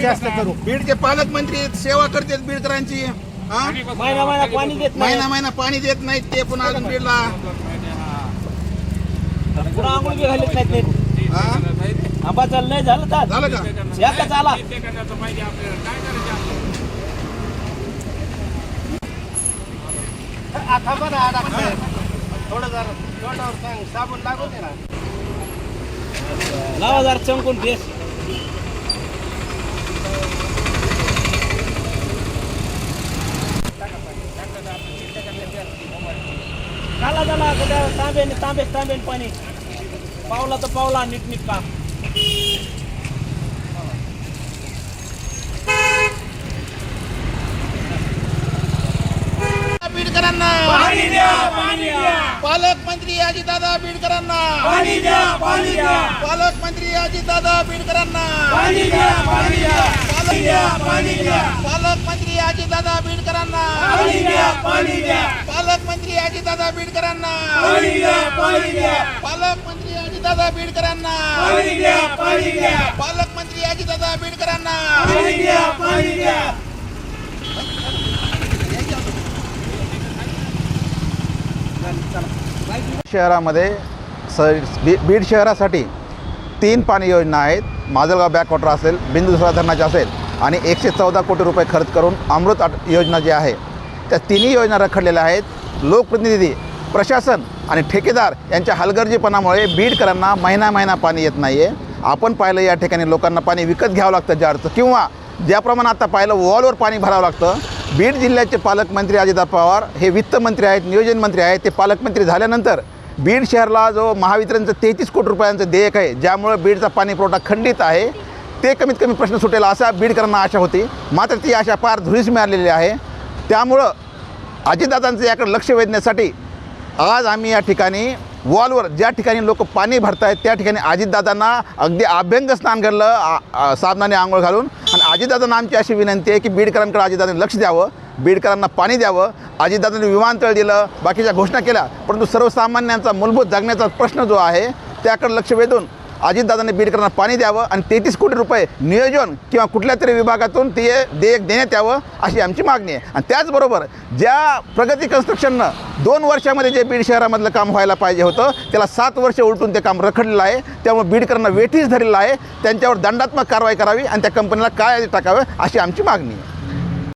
जास्त करू. बीडचे पालकमंत्री सेवा करतात बीडकरांची. महिना महिना पाणी देत नाही. महिना महिना पाणी देत नाहीत ते पुन्हा अजून बीडला. पुन्हा आंघोळ बी घालत नाहीत नीट. आंबा चाल नाही झालं तर. झालं का? एकदा चाला? डॉक्टर थोडं जरा तोंडावर सांग साबण लागू दे ना. लावा जरा चमकून फेस. झाला तांब्याने तांबे तांब्याने पाणी. पावला तर पावला नीट नीट का? बीडकरांना पाणी द्या पाणी द्या. पालकमंत्री अजितदादा बीडकरांना पाणी द्या पाणी द्या. पालकमंत्री अजितदादा बीडकरांना पाणी द्या पाणी द्या. पाणी द्या पाणी द्या. पालकमंत्री अजितदादा बीडकरांना पाणी द्या पाणी द्या. पालकमंत्री अजितदादा बीडकरांना. पाणी द्या पाणी द्या. पालकमंत्री अजितदादा बीडकरांना. पाणी द्या पाणी द्या. पालकमंत्री अजितदादा बीडकरांना. पाणी द्या पाणी द्या. शहरामध्ये स बी बीड शहरासाठी तीन पाणी योजना आहेत. माजलगाव बॅकवॉटर असेल बिंदुसरा धरणाची असेल आणि एकशे चौदा कोटी रुपये खर्च करून अमृत योजना जी आहे त्या तिन्ही योजना रखडलेल्या आहेत. लोकप्रतिनिधी प्रशासन आणि ठेकेदार यांच्या हलगर्जीपणामुळे बीडकरांना महिना महिना पाणी येत नाही आहे आपण पाहिलं या ठिकाणी लोकांना पाणी विकत घ्यावं लागतं जारचं किंवा ज्याप्रमाणे आता पाहिलं वॉलवर पाणी भरावं लागतं बीड जिल्ह्याचे पालकमंत्री अजिता पवार हे वित्तमंत्री आहेत नियोजन मंत्री आहेत ते पालकमंत्री झाल्यानंतर बीड शहराला जो महावितरणचं तेहतीस कोटी रुपयांचं देयक आहे ज्यामुळं बीडचा पाणी पुरवठा खंडित आहे ते कमीत कमी प्रश्न सुटेल असा बीडकरांना आशा होती. मात्र ती आशा फार धुळीस मिळालेली आहे. त्यामुळं अजितदादांचं याकडे लक्ष वेधण्यासाठी आज आम्ही या ठिकाणी वॉलवर ज्या ठिकाणी लोक पाणी भरतायत त्या ठिकाणी अजितदादांना अगदी अभ्यंग स्नान करलं आ- साबणाने आंघोळ घालून. आणि अजितदादांना आमची अशी विनंती आहे की बीडकरांकडे अजितदादांनी लक्ष द्यावं बीडकरांना पाणी द्यावं. अजितदादांनी विमानतळ दिलं बाकीच्या घोषणा केल्या. परंतु सर्वसामान्यांचा मूलभूत जगण्याचा प्रश्न जो आहे त्याकडे लक्ष वेधून अजितदादांनी बीडकरांना पाणी द्यावं आणि तेहतीस कोटी रुपये नियोजन किंवा कुठल्या तरी विभागातून ते देयक देण्यात यावं अशी आमची मागणी आहे. आणि त्याचबरोबर ज्या प्रगती कन्स्ट्रक्शननं दोन वर्षामध्ये जे बीड शहरामधलं काम व्हायला पाहिजे होतं त्याला सात वर्ष उलटून ते काम रखडलेलं आहे. त्यामुळे बीडकरांना वेठीस धरलेलं आहे. त्यांच्यावर दंडात्मक कारवाई करावी आणि त्या कंपनीला काय टाकावं अशी आमची मागणी आहे.